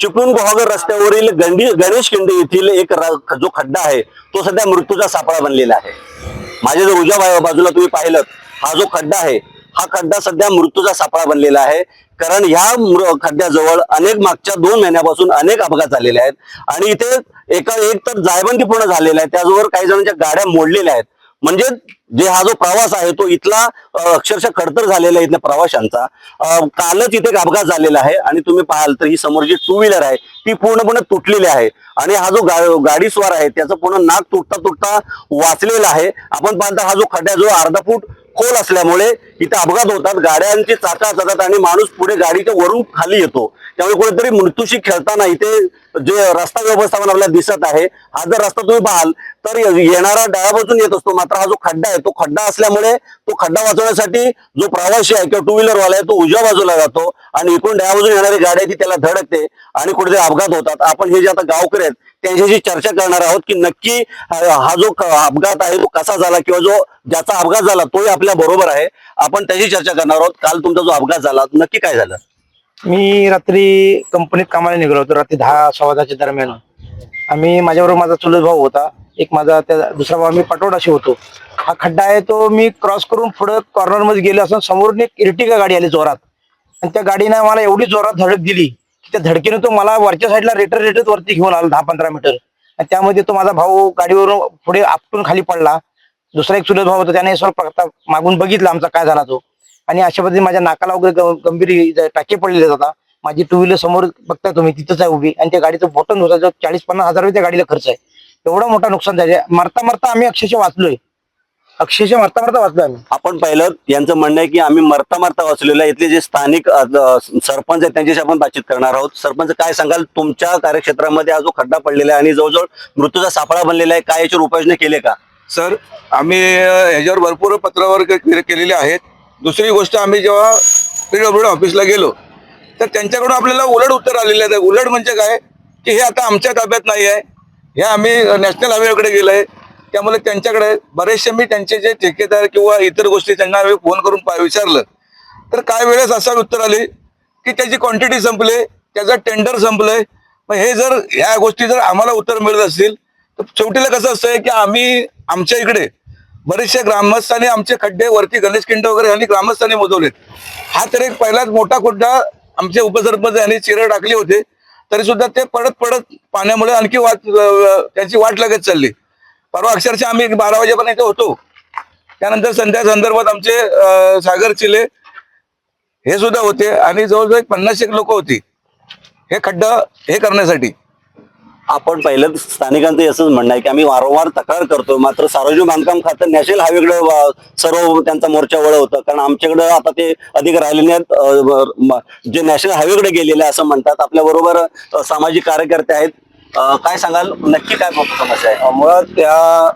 चिपळूण गुहागर रस्त्यावरील गंडी गणेश खिंडी येथील एक र- जो खड्डा आहे तो सध्या मृत्यूचा सापळा बनलेला आहे. माझ्या जर उजव्या बाजूला तुम्ही पाहिलं हा जो खड्डा आहे हा खड्डा सध्या मृत्यूचा सापळा बनलेला आहे. कारण ह्या मृ- खड्ड्याजवळ अनेक मागच्या दोन महिन्यापासून अनेक अपघात झालेले आहेत. आणि इथे एका एक तर जायबंदी पूर्ण झालेला आहे. त्याचबरोबर काही जणांच्या गाड्या मोडलेल्या आहेत. म्हणजे जे हा जो प्रवास आहे तो इथला अक्षरशः खडतर झालेला आहे इथल्या प्रवाशांचा. कालच इथे एक अपघात झालेला आहे आणि तुम्ही पाहाल तर ही समोर जी टू व्हीलर आहे ती पूर्णपणे तुटलेली आहे. आणि हा जो गा- गाडी स्वार आहे त्याचं पूर्ण नाक तुटता तुटता वाचलेला आहे. आपण पाहता हा जो खड्डा जो अर्धा फूट खोल असल्यामुळे इथे अपघात होतात. गाड्यांची चाका जातात आणि माणूस पुढे गाडीच्या वरून खाली येतो. त्यामुळे कुठेतरी मृत्यूशी खेळताना इथे जे रस्ता व्यवस्थापन आपल्याला दिसत आहे हा जर रस्ता तुम्ही पाहाल तर येणारा डाव्यापासून येत असतो. मात्र हा जो खड्डा आहे तो खड्डा असल्यामुळे तो खड्डा वाचवण्यासाठी जो प्रवासी आहे किंवा टू व्हीलर वाला आहे तो उजव्या बाजूला जातो आणि इकडून डाव्या बाजून येणारी गाडी आहे ती त्याला धडकते आणि कुठेतरी अपघात होतात. आपण हे जे आता गावकरी आहेत त्यांच्याशी चर्चा करणार आहोत की नक्की हा जो अपघात आहे तो कसा झाला किंवा जो ज्याचा अपघात झाला तोही आपल्या बरोबर आहे. आपण त्याची चर्चा करणार आहोत. काल तुमचा जो अपघात झाला नक्की काय झालं? मी रात्री कंपनीत कामाला निघालो होतो रात्री दहा सव्वा दहाच्या दरम्यान. आम्ही माझ्याबरोबर माझा चुलत भाऊ होता एक माझा त्या दुसरा भाऊ आम्ही पटोडाशी होतो. हा खड्डा आहे तो मी क्रॉस करून पुढं कॉर्नरमध्ये गेलो असं समोरून एक इर्टिगा गाडी आली जोरात. आणि त्या गाडीनं मला एवढी जोरात धडक दिली की त्या धडकीनं तो मला वरच्या साईडला रेटर रेटत वरती घेऊन आला दहा पंधरा मीटर आणि त्यामध्ये तो माझा भाऊ गाडीवरून पुढे आपटून खाली पडला. दुसरा एक चुलत भाऊ होता त्याने सर मागून बघितला आमचा काय झाला तो. आणि अशा पद्धतीने माझ्या नाकाला वगैरे गंभीर टाके पडलेले होता माझी टू व्हीलर समोर बघता तुम्ही तिथंच आहे उभी. आणि त्या गाडीचं बटन होता जो चाळीस पन्नास हजार रुपये त्या गाडीला खर्च आहे. एवढा मोठा नुकसान झाले मरता मरता आम्ही अक्षरशः वाचलोय. अक्षरशः मरता मरता वाचलोय आम्ही. आपण पाहिलं यांचं म्हणणं आहे की आम्ही मरता मरता वाचलेलं आहे. इथले जे स्थानिक सरपंच आहेत त्यांच्याशी आपण बातचीत करणार आहोत. सरपंच काय सांगाल? तुमच्या कार्यक्षेत्रामध्ये हा जो खड्डा पडलेला आहे आणि जवळजवळ मृत्यूचा सापळा बनलेला आहे. काय याच्यावर उपाययोजना केले का? सर आम्ही ह्याच्यावर भरपूर पत्रावर केलेले आहेत. दुसरी गोष्ट आम्ही जेव्हा पीडब्ल्यू ऑफिसला गेलो तर त्यांच्याकडून आपल्याला उलट उत्तर आलेलं आहे. उलट म्हणजे काय? की हे आता आमच्या ताब्यात नाही आहे. हे आम्ही नॅशनल हायवेकडे गेलोय. त्यामुळे त्यांच्याकडे बरेचसे मी त्यांचे जे ठेकेदार किंवा इतर गोष्टी त्यांना आम्ही फोन करून विचारलं. तर काय वेळेस असं उत्तर आले? की त्याची क्वांटिटी संपले त्याचं टेंडर संपलंय. मग हे जर ह्या गोष्टी जर आम्हाला उत्तर मिळत असतील तर शेवटीला कसं असतंय की आम्ही आमच्या इकडे बरेचसे ग्रामस्थांनी आमचे खड्डे वरती गणेश खिंड वगैरे यांनी ग्रामस्थांनी मोजवलेत. हा तर एक पहिलाच मोठा खड्डा आमचे उपसरपंच यांनी चिरं टाकले होते. तरी सुद्धा ते पडत पडत पाण्यामुळे आणखी वाट त्यांची वाट लागत चालली. परवा अक्षरशः आम्ही बारा वाजेपर्यंत इथे होतो. त्यानंतर संध्या संदर्भात आमचे सागर चिले हे सुद्धा होते आणि जवळजवळ एक पन्नास एक लोक होती. हे खड्डा हे करण्यासाठी. आपण पहिलं स्थानिकांचं असंच म्हणणं आहे की आम्ही वारंवार तक्रार करतो मात्र सार्वजनिक बांधकाम खातं नॅशनल हायवेकडे सर्व त्यांचा मोर्चा वळवतं कारण आमच्याकडं आता ते अधिक राहिले नाहीत. जे नॅशनल हायवेकडे गेलेले असं म्हणतात. आपल्याबरोबर सामाजिक कार्यकर्ते आहेत. काय सांगाल? नक्की काय समस्या आहे? मुळात त्या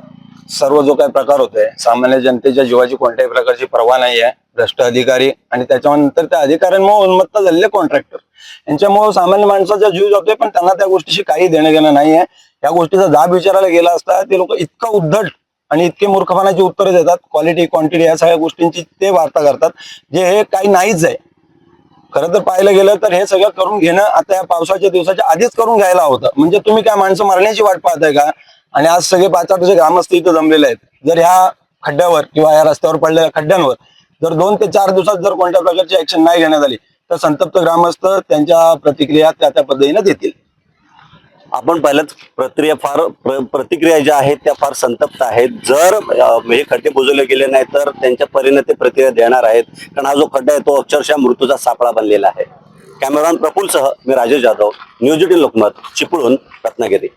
सर्व जो काही प्रकार होतोय सामान्य जनतेच्या जीवाची कोणत्याही प्रकारची पर्वा नाही आहे भ्रष्ट अधिकारी आणि त्याच्यानंतर त्या अधिकाऱ्यांमुळे उन्मत्त झालेले कॉन्ट्रॅक्टर यांच्यामुळे सामान्य माणसाचा जीव जातोय पण त्यांना त्या गोष्टीशी काही देणं घेणं नाही आहे या गोष्टीचा जाब विचारायला गेला असता ते लोक इतकं उद्धट आणि इतके मूर्खपणाची उत्तरं देतात. क्वालिटी क्वांटिटी या सगळ्या गोष्टींची ते वार्ता करतात जे हे काही नाहीच आहे. खरं तर पाहायला गेलं तर हे सगळं करून घेणं आता या पावसाच्या दिवसाच्या आधीच करून घ्यायला होतं. म्हणजे तुम्ही काय माणसं मरण्याची वाट पाहताय का? आणि आज सगळे पाच आठ ग्रामस्थ इथं जमलेले आहेत. जर ह्या खड्ड्यावर किंवा या रस्त्यावर पडलेल्या खड्ड्यांवर जर दोन ते चार दिवसात जर कोणत्या प्रकारची ऍक्शन नाही घेण्यात आली तर संतप्त ग्रामस्थ त्यांच्या प्रतिक्रिया त्या त्या पद्धतीने देतील. आपण पाहिलं प्रक्रिया फार प्र- प्रतिक्रिया ज्या आहेत त्या फार संतप्त आहेत. जर हे खड्डे बुजवले गेले नाही तर त्यांच्या परीने ते प्रतिक्रिया देणार आहेत. कारण हा जो खड्डा आहे तो अक्षरशः मृत्यूचा सापळा बनलेला आहे. कॅमेरामॅन प्रफुल्लसह मी राजेश जाधव न्यूज एटीन लोकमत चिपळूण रत्नागिरी.